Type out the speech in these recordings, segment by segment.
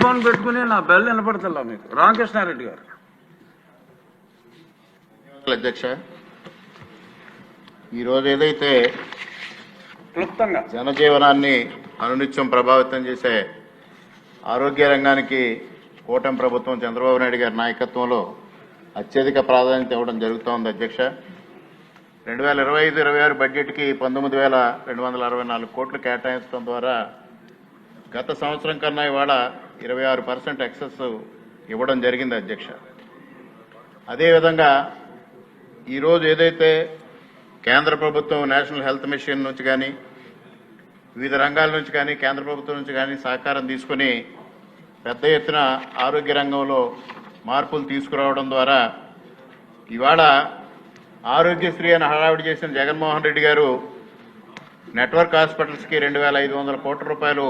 Phone పెట్టుకుని నా bell వినపడతల్లా మీకు? రామకృష్ణారెడ్డి గారు. అధ్యక్ష ఈరోజు ఏదైతే క్లుప్తంగా. జనజీవనాన్ని అనునిత్యం ప్రభావితం చేసే ఆరోగ్య రంగానికి కూటమి ప్రభుత్వం చంద్రబాబు నాయుడు గారి నాయకత్వంలో అత్యధిక ప్రాధాన్యత ఇవ్వడం జరుగుతోంది అధ్యక్ష. రెండు వేల ఇరవై ఐదు ఇరవై ఆరు బడ్జెట్కి పంతొమ్మిది వేల రెండు వందల అరవై నాలుగు కోట్లు కేటాయించడం ద్వారా గత సంవత్సరం కన్నా ఇవాళ ఇరవై ఆరు పర్సెంట్ ఎక్సెస్ ఇవ్వడం జరిగింది అధ్యక్ష. అదేవిధంగా ఈరోజు ఏదైతే కేంద్ర ప్రభుత్వం నేషనల్ హెల్త్ మిషన్ నుంచి కానీ వివిధ రంగాల నుంచి కానీ కేంద్ర ప్రభుత్వం నుంచి కానీ సహకారం తీసుకుని పెద్ద ఎత్తున ఆరోగ్య రంగంలో మార్పులు తీసుకురావడం ద్వారా ఇవాళ ఆరోగ్యశ్రీ అని హడావిడి చేసిన జగన్మోహన్ రెడ్డి గారు నెట్వర్క్ హాస్పిటల్స్కి రెండు వేల ఐదు వందల కోట్ల రూపాయలు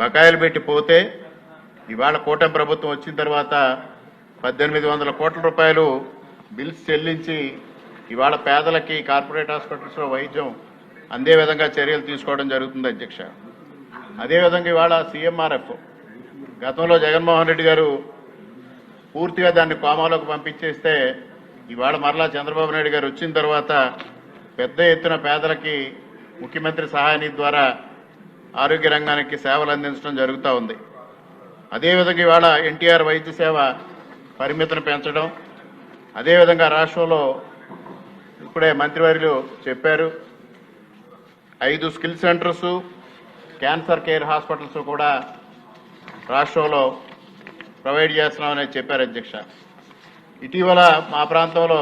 బకాయిలు పెట్టిపోతే ఇవాళ కూటమి ప్రభుత్వం వచ్చిన తర్వాత పద్దెనిమిది వందల కోట్ల రూపాయలు బిల్స్ చెల్లించి ఇవాళ పేదలకి కార్పొరేట్ హాస్పిటల్స్లో వైద్యం అందే విధంగా చర్యలు తీసుకోవడం జరుగుతుంది అధ్యక్ష. అదేవిధంగా ఇవాళ సీఎంఆర్ఎఫ్ గతంలో జగన్మోహన్ రెడ్డి గారు పూర్తిగా దాన్ని కోమాలోకి పంపించేస్తే ఇవాళ మరలా చంద్రబాబు నాయుడు గారు వచ్చిన తర్వాత పెద్ద ఎత్తున పేదలకి ముఖ్యమంత్రి సహాయనిధి ద్వారా ఆరోగ్య రంగానికి సేవలు అందించడం జరుగుతూ ఉంది. అదేవిధంగా ఇవాళ ఎన్టీఆర్ వైద్య సేవ పరిమితిని పెంచడం అదేవిధంగా రాష్ట్రంలో ఇప్పుడే మంత్రివర్యులు చెప్పారు ఐదు skill centres cancer care hospitals కూడా రాష్ట్రంలో ప్రొవైడ్ చేస్తున్నామని చెప్పారు అధ్యక్ష. ఇటీవల మా ప్రాంతంలో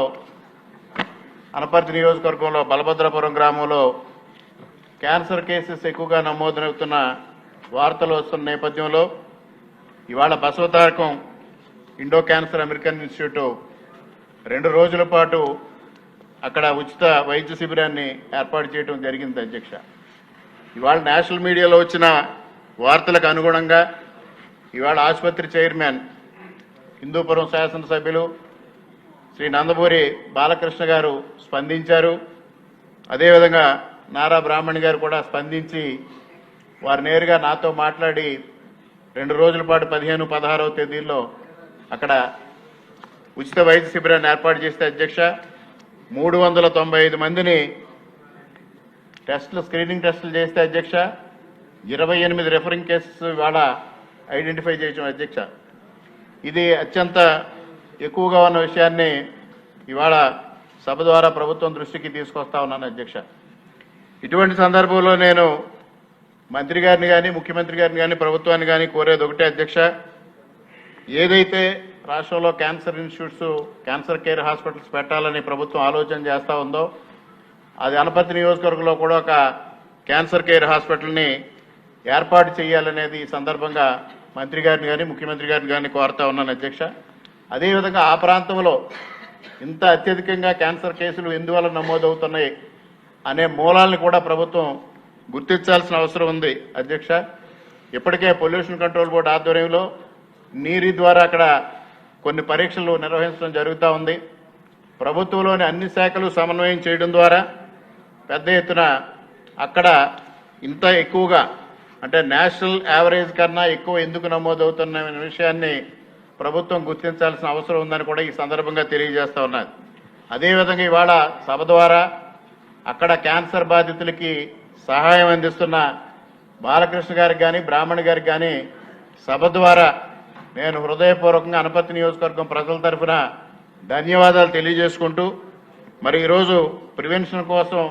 అనపర్తి నియోజకవర్గంలో బలభద్రపురం గ్రామంలో క్యాన్సర్ కేసెస్ ఎక్కువగా నమోదవుతున్న వార్తలు వస్తున్న నేపథ్యంలో ఇవాళ Basavatarakam Indo Cancer American Institute రెండు రోజుల పాటు అక్కడ ఉచిత వైద్య శిబిరాన్ని ఏర్పాటు చేయడం జరిగింది అధ్యక్ష. ఇవాళ నేషనల్ మీడియాలో వచ్చిన వార్తలకు అనుగుణంగా ఇవాళ ఆసుపత్రి చైర్మన్ హిందూపురం శాసనసభ్యులు శ్రీ నందమూరి బాలకృష్ణ గారు స్పందించారు. అదేవిధంగా నారా బ్రాహ్మణి గారు కూడా స్పందించి వారు నేరుగా నాతో మాట్లాడి రెండు రోజుల పాటు పదిహేను పదహారవ తేదీల్లో అక్కడ ఉచిత వైద్య శిబిరాన్ని ఏర్పాటు చేస్తే అధ్యక్ష మూడు వందల తొంభై ఐదు మందిని టెస్టులు స్క్రీనింగ్ టెస్టులు చేస్తే అధ్యక్ష ఇరవై ఎనిమిది రెఫరింగ్ కేసెస్ ఇవాళ ఐడెంటిఫై చేయడం అధ్యక్ష. ఇది అత్యంత ఎక్కువగా ఉన్న విషయాన్ని ఇవాళ సభ ద్వారా ప్రభుత్వం దృష్టికి తీసుకొస్తా ఉన్నాను అధ్యక్ష. ఇటువంటి సందర్భంలో నేను మంత్రి గారిని కానీ ముఖ్యమంత్రి గారిని కానీ ప్రభుత్వాన్ని కానీ కోరేది ఒకటే అధ్యక్ష. ఏదైతే రాష్ట్రంలో cancer institutes cancer care hospitals పెట్టాలని ప్రభుత్వం ఆలోచన చేస్తూ ఉందో అది అనపతి నియోజకవర్గంలో కూడా ఒక క్యాన్సర్ కేర్ హాస్పిటల్ని ఏర్పాటు చేయాలనేది ఈ సందర్భంగా మంత్రి గారిని కానీ ముఖ్యమంత్రి గారిని కానీ కోరుతా ఉన్నాను అధ్యక్ష. అదేవిధంగా ఆ ప్రాంతంలో ఇంత అత్యధికంగా క్యాన్సర్ కేసులు ఎందువల్ల నమోదవుతున్నాయి అనే మూలాలను కూడా ప్రభుత్వం గుర్తించాల్సిన అవసరం ఉంది అధ్యక్ష. ఇప్పటికే పొల్యూషన్ కంట్రోల్ బోర్డు ఆధ్వర్యంలో నీరు ద్వారా అక్కడ కొన్ని పరీక్షలు నిర్వహించడం జరుగుతూ ఉంది. ప్రభుత్వంలోని అన్ని శాఖలు సమన్వయం చేయడం ద్వారా పెద్ద ఎత్తున అక్కడ ఇంత ఎక్కువగా అంటే నేషనల్ యావరేజ్ కన్నా ఎక్కువ ఎందుకు నమోదవుతున్న విషయాన్ని ప్రభుత్వం గుర్తించాల్సిన అవసరం ఉందని కూడా ఈ సందర్భంగా తెలియజేస్తూ ఉన్నది అదేవిధంగా ఇవాళ సభ ద్వారా అక్కడ క్యాన్సర్ బాధితులకి సహాయం అందిస్తున్న బాలకృష్ణ గారికి కానీ బ్రాహ్మణ్ గారికి కానీ సభ ద్వారా నేను హృదయపూర్వకంగా అనుపత్తి నియోజకవర్గం ప్రజల తరఫున ధన్యవాదాలు తెలియజేసుకుంటూ మరి ఈరోజు ప్రివెన్షన్ కోసం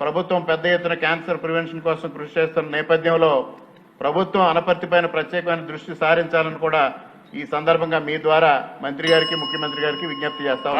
ప్రభుత్వం పెద్ద ఎత్తున క్యాన్సర్ ప్రివెన్షన్ కోసం కృషి చేస్తున్న నేపథ్యంలో ప్రభుత్వం అనపర్తిపైన ప్రత్యేకమైన దృష్టి సారించాలని కూడా ఈ సందర్భంగా మీ ద్వారా మంత్రి గారికి ముఖ్యమంత్రి గారికి విజ్ఞప్తి చేస్తా